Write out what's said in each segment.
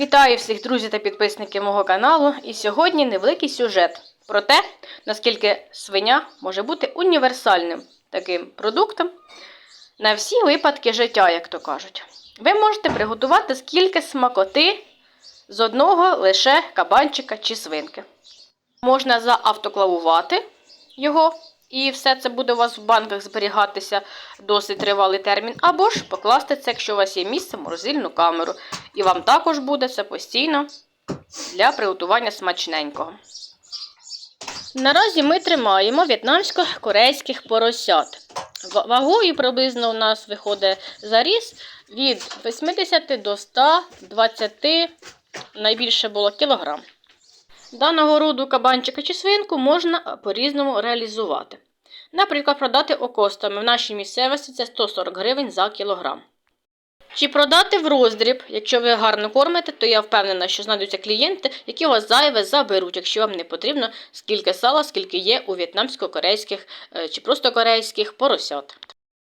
Вітаю всіх друзів та підписників мого каналу. І сьогодні невеликий сюжет про те, наскільки свиня може бути універсальним таким продуктом на всі випадки життя, як то кажуть. Ви можете приготувати скільки смакоти з одного лише кабанчика чи свинки. Можна заавтоклавувати його, і все це буде у вас в банках зберігатися досить тривалий термін, або ж покласти це, якщо у вас є місце, морозильну камеру. І вам також буде це постійно для приготування смачненького. Наразі ми тримаємо в'єтнамсько-корейських поросят. Вагою приблизно у нас виходить заріз від 80 до 120, найбільше було кілограм. Даного роду кабанчика чи свинку можна по-різному реалізувати. Наприклад, продати окостами в нашій місцевості це 140 гривень за кілограм. Чи продати в роздріб, якщо ви гарно кормите, то я впевнена, що знайдуться клієнти, які вас зайве заберуть, якщо вам не потрібно скільки сала, скільки є у в'єтнамсько-корейських е, чи просто корейських поросят.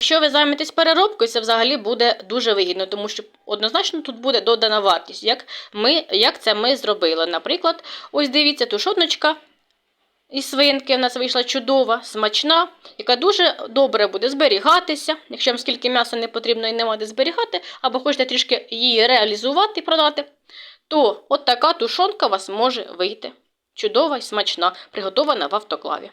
Якщо ви займетесь переробкою, це взагалі буде дуже вигідно, тому що однозначно тут буде додана вартість, як, ми, як це ми зробили. Наприклад, ось дивіться, тушоночка із свинки в нас вийшла чудова, смачна, яка дуже добре буде зберігатися. Якщо вам скільки м'яса не потрібно і нема де зберігати, або хочете трішки її реалізувати і продати, то от така тушонка у вас може вийти. Чудова і смачна, приготована в автоклаві.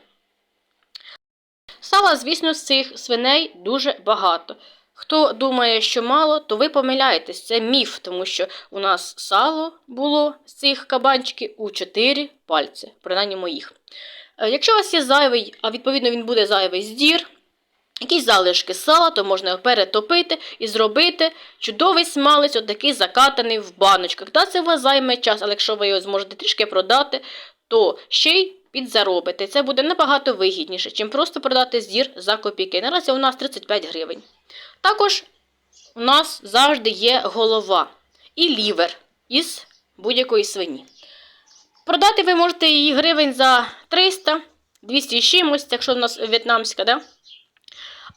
Сала, звісно, з цих свиней дуже багато. Хто думає, що мало, то ви помиляєтесь. Це міф, тому що у нас сало було з цих кабанчиків у 4 пальці, принаймні моїх. Е, Якщо у вас є зайвий, а відповідно він буде зайвий здір, якісь залишки сала, то можна його перетопити і зробити чудовий смалець, отакий закатаний в баночках. Та це у вас займе час, але якщо ви його зможете трішки продати, то ще й підзаробите. Це буде набагато вигідніше, чим просто продати зір за копійки. Наразі у нас 35 гривень. Також у нас завжди є голова і лівер із будь-якої свині. Продати ви можете її гривень за 300, 200 і чимось, якщо у нас в'єтнамська, да?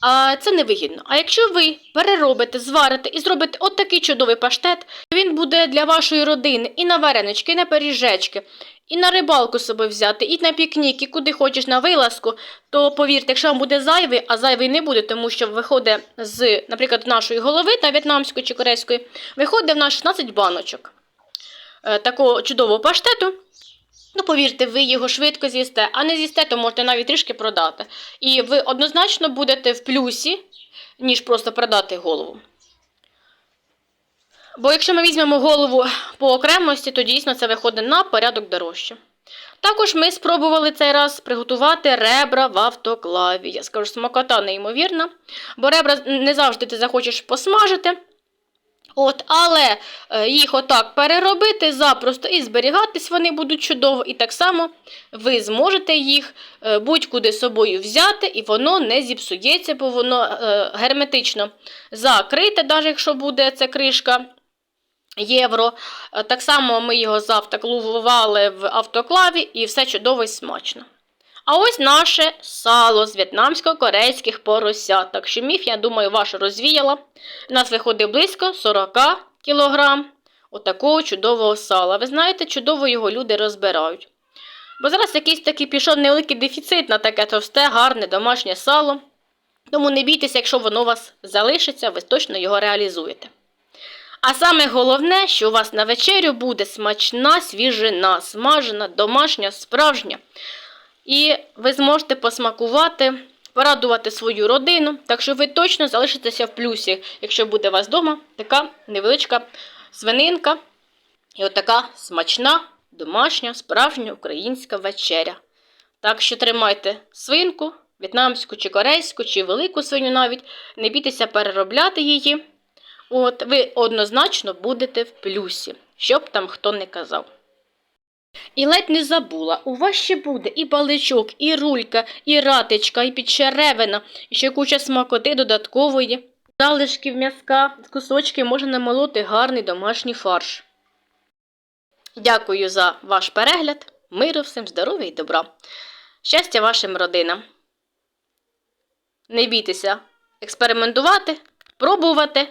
А це не вигідно. А якщо ви переробите, зварите і зробите от такий чудовий паштет, він буде для вашої родини і на варенички, і на пиріжечки, і на рибалку собі взяти, і на пікнік, і куди хочеш на вилазку, то повірте, якщо вам буде зайвий, а зайвий не буде, тому що виходить з, наприклад, нашої голови та в'єтнамської чи корейської, виходить в нас 16 баночок е, такого чудового паштету. Ну, повірте, ви його швидко з'їсте, а не з'їсте, то можете навіть трішки продати. І ви однозначно будете в плюсі, ніж просто продати голову. Бо якщо ми візьмемо голову по окремості, то дійсно це виходить на порядок дорожче. Також ми спробували цей раз приготувати ребра в автоклаві. Я скажу, смакота неймовірна, бо ребра не завжди ти захочеш посмажити. От, але е, їх отак переробити запросто і зберігатись вони будуть чудово. І так само ви зможете їх е, будь-куди з собою взяти, і воно не зіпсується, бо воно е, герметично закрите, навіть якщо буде ця кришка євро. Так само ми його завтаклували в автоклаві і все чудово і смачно. А ось наше сало з в'єтнамсько-корейських поросят. Так що міф, я думаю, ваш розвіяла. У нас виходить близько 40 кілограм отакого чудового сала. Ви знаєте, чудово його люди розбирають. Бо зараз якийсь такий пішов невеликий дефіцит на таке товсте, гарне домашнє сало. Тому не бійтеся, якщо воно у вас залишиться, ви точно його реалізуєте. А саме головне, що у вас на вечерю буде смачна свіжина, смажена, домашня, справжня. І ви зможете посмакувати, порадувати свою родину, так що ви точно залишитеся в плюсі, якщо буде у вас вдома така невеличка свининка і отака смачна, домашня, справжня українська вечеря. Так що тримайте свинку, в'єтнамську чи корейську, чи велику свиню навіть, не бійтеся переробляти її. От ви однозначно будете в плюсі, щоб там хто не казав. І ледь не забула, у вас ще буде і баличок, і рулька, і ратичка, і підчеревина, і ще куча смакоти додаткової. Залишків м'язка, з кусочки можна намолоти гарний домашній фарш. Дякую за ваш перегляд. Миру всім, здоров'я і добра. Щастя вашим родинам. Не бійтеся експериментувати, пробувати,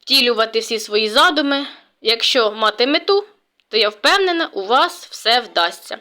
втілювати всі свої задуми Якщо мати мету, то я впевнена, у вас все вдасться.